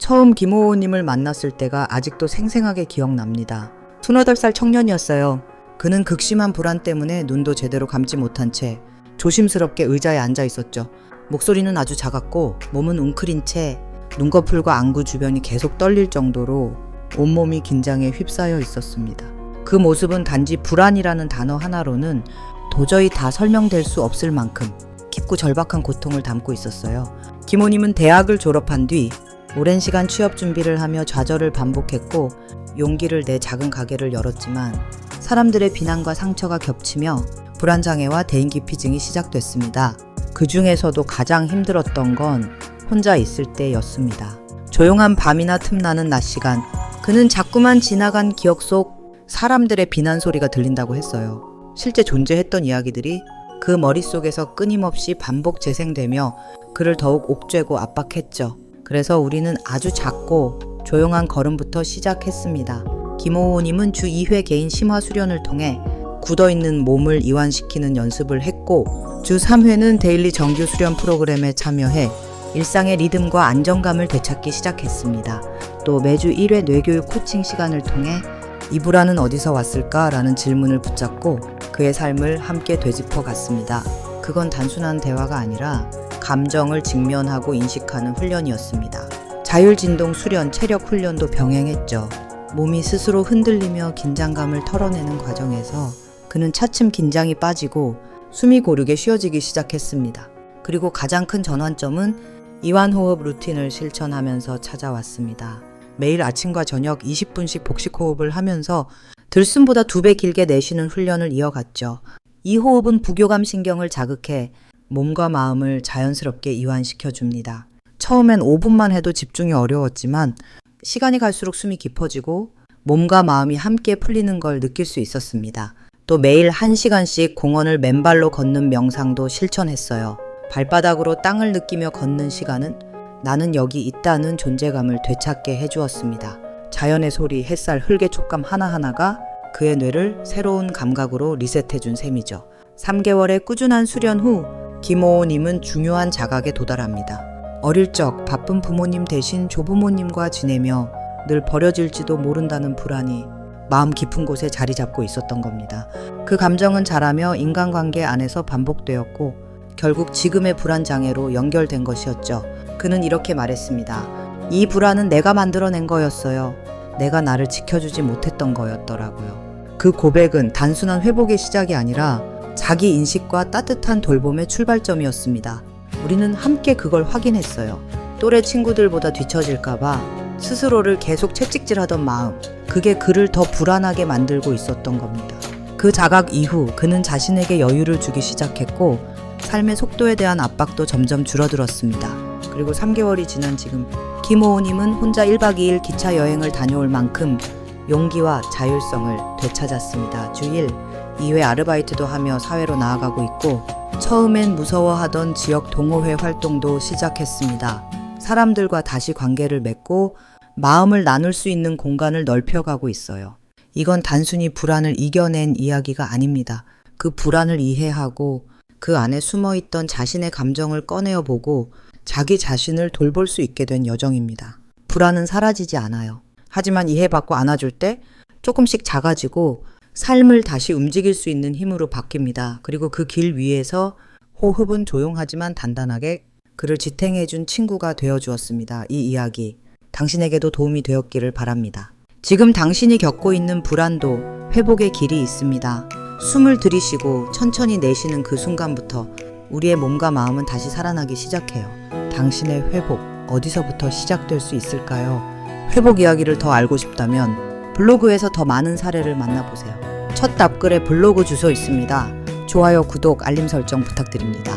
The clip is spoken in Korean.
처음 김호호님을 만났을 때가 아직도 생생하게 기억납니다. 28살 청년이었어요. 그는 극심한 불안 때문에 눈도 제대로 감지 못한 채 조심스럽게 의자에 앉아 있었죠. 목소리는 아주 작았고 몸은 웅크린 채 눈꺼풀과 안구 주변이 계속 떨릴 정도로 온몸이 긴장에 휩싸여 있었습니다. 그 모습은 단지 불안이라는 단어 하나로는 도저히 다 설명될 수 없을 만큼 깊고 절박한 고통을 담고 있었어요. 김호님은 대학을 졸업한 뒤 오랜 시간 취업 준비를 하며 좌절을 반복했고 용기를 내 작은 가게를 열었지만 사람들의 비난과 상처가 겹치며 불안장애와 대인기피증이 시작됐습니다. 그 중에서도 가장 힘들었던 건 혼자 있을 때였습니다. 조용한 밤이나 틈나는 낮 시간, 그는 자꾸만 지나간 기억 속 사람들의 비난 소리가 들린다고 했어요. 실제 존재했던 이야기들이 그 머릿속에서 끊임없이 반복 재생되며 그를 더욱 옥죄고 압박했죠. 그래서 우리는 아주 작고 조용한 걸음부터 시작했습니다. 김호호님은 주 2회 개인 심화 수련을 통해 굳어있는 몸을 이완시키는 연습을 했고 주 3회는 데일리 정규 수련 프로그램에 참여해 일상의 리듬과 안정감을 되찾기 시작했습니다. 또 매주 1회 뇌교육 코칭 시간을 통해 이 불안은 어디서 왔을까 라는 질문을 붙잡고 그의 삶을 함께 되짚어 갔습니다. 그건 단순한 대화가 아니라 감정을 직면하고 인식하는 훈련이었습니다. 자율진동 수련, 체력 훈련도 병행했죠. 몸이 스스로 흔들리며 긴장감을 털어내는 과정에서 그는 차츰 긴장이 빠지고 숨이 고르게 쉬어지기 시작했습니다. 그리고 가장 큰 전환점은 이완호흡 루틴을 실천하면서 찾아왔습니다. 매일 아침과 저녁 20분씩 복식 호흡을 하면서 들숨보다 두 배 길게 내쉬는 훈련을 이어갔죠. 이 호흡은 부교감 신경을 자극해 몸과 마음을 자연스럽게 이완시켜 줍니다. 처음엔 5분만 해도 집중이 어려웠지만 시간이 갈수록 숨이 깊어지고 몸과 마음이 함께 풀리는 걸 느낄 수 있었습니다. 또 매일 1시간씩 공원을 맨발로 걷는 명상도 실천했어요. 발바닥으로 땅을 느끼며 걷는 시간은 나는 여기 있다는 존재감을 되찾게 해주었습니다. 자연의 소리, 햇살, 흙의 촉감 하나하나가 그의 뇌를 새로운 감각으로 리셋해준 셈이죠. 3개월의 꾸준한 수련 후 김호호님은 중요한 자각에 도달합니다. 어릴 적 바쁜 부모님 대신 조부모님과 지내며 늘 버려질지도 모른다는 불안이 마음 깊은 곳에 자리 잡고 있었던 겁니다. 그 감정은 자라며 인간관계 안에서 반복되었고 결국 지금의 불안 장애로 연결된 것이었죠. 그는 이렇게 말했습니다. 이 불안은 내가 만들어낸 거였어요. 내가 나를 지켜주지 못했던 거였더라고요. 그 고백은 단순한 회복의 시작이 아니라 자기 인식과 따뜻한 돌봄의 출발점이었습니다. 우리는 함께 그걸 확인했어요. 또래 친구들보다 뒤처질까봐 스스로를 계속 채찍질하던 마음, 그게 그를 더 불안하게 만들고 있었던 겁니다. 그 자각 이후 그는 자신에게 여유를 주기 시작했고, 삶의 속도에 대한 압박도 점점 줄어들었습니다. 그리고 3개월이 지난 지금, 김호호님은 혼자 1박 2일 기차 여행을 다녀올 만큼 용기와 자율성을 되찾았습니다. 주일 2회 아르바이트도 하며 사회로 나아가고 있고, 처음엔 무서워하던 지역 동호회 활동도 시작했습니다. 사람들과 다시 관계를 맺고 마음을 나눌 수 있는 공간을 넓혀가고 있어요. 이건 단순히 불안을 이겨낸 이야기가 아닙니다. 그 불안을 이해하고 그 안에 숨어 있던 자신의 감정을 꺼내어 보고 자기 자신을 돌볼 수 있게 된 여정입니다. 불안은 사라지지 않아요. 하지만 이해받고 안아줄 때 조금씩 작아지고 삶을 다시 움직일 수 있는 힘으로 바뀝니다. 그리고 그 길 위에서 호흡은 조용하지만 단단하게 그를 지탱해 준 친구가 되어 주었습니다. 이 이야기. 당신에게도 도움이 되었기를 바랍니다. 지금 당신이 겪고 있는 불안도 회복의 길이 있습니다. 숨을 들이쉬고 천천히 내쉬는 그 순간부터 우리의 몸과 마음은 다시 살아나기 시작해요. 당신의 회복, 어디서부터 시작될 수 있을까요? 회복 이야기를 더 알고 싶다면 블로그에서 더 많은 사례를 만나보세요. 첫 답글에 블로그 주소 있습니다. 좋아요, 구독, 알림 설정 부탁드립니다.